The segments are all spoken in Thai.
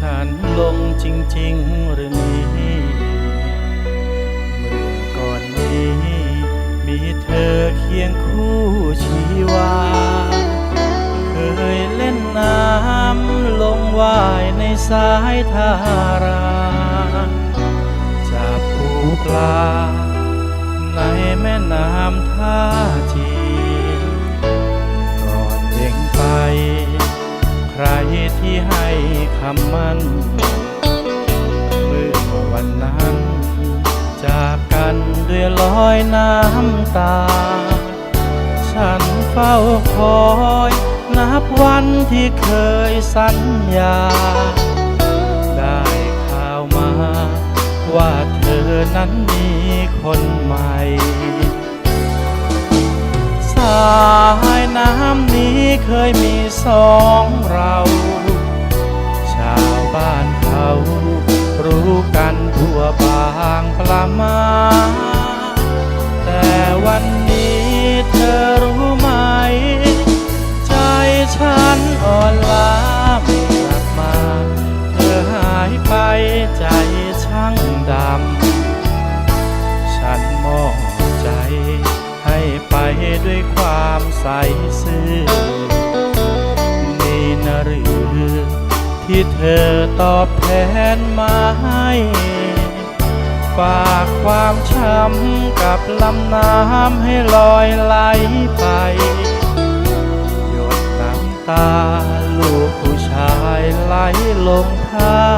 ฉันลงจริง ๆ หรือนี่เมื่อก่อนนี้ มีเธอเคียงคู่ชีวา เคยเล่นน้ำลงว่ายในสายทาราจับปูปลา ในแม่น้ำท่าจีนก่อนเด้งไป ใครที่ให้ คำมันเมื่อวันนั้น จากกันด้วยรอยน้ำตา ฉันเฝ้าคอยนับวันที่เคยสัญญา ได้ข่าวมา ว่าเธอนั้นมีคนใหม่ สายน้ำนี้เคยมีสองเรา มา แต่วันนี้เธอรู้ไหม ใจฉันอ่อนล้าไม่กลับมา เธอหายไปใจช่างดำ ฉันมอบใจ ให้ไปด้วยความใสซื่อนี่นะหรือที่เธอตอบแทนมาให้ ฝากความช้ำกับลำน้ำให้ลอยไหลไป หยดน้ำตาลูกผู้ชายไหลลงท่า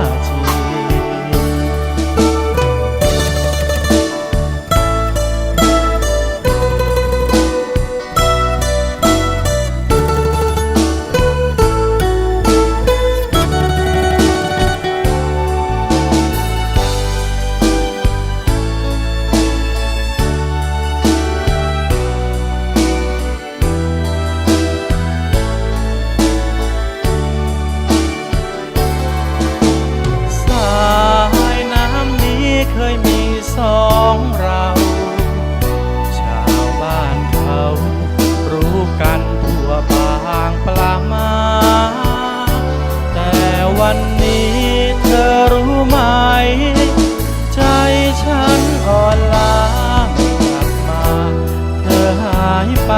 ายไป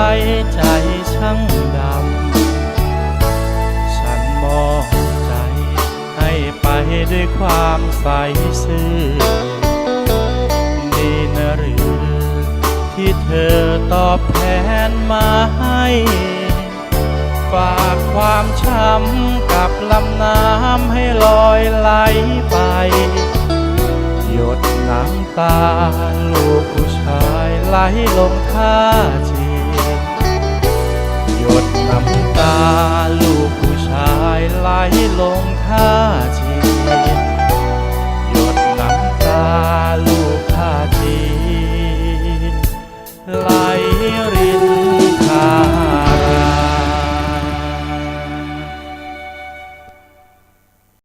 ใจช่างดำ ฉันมอบใจให้ไปด้วยความใสซื่อนี่นะหรือ ที่เธอตอบแทนมาให้ ฝากความช้ำกับลำน้ำให้ลอยไหลไป หยดน้ำตาลูกผู้ชายไหลลงท่าจีาลูกผู้ชายไหลลงท่าทีหยดน้ำตาลูกท่าทีไหลริ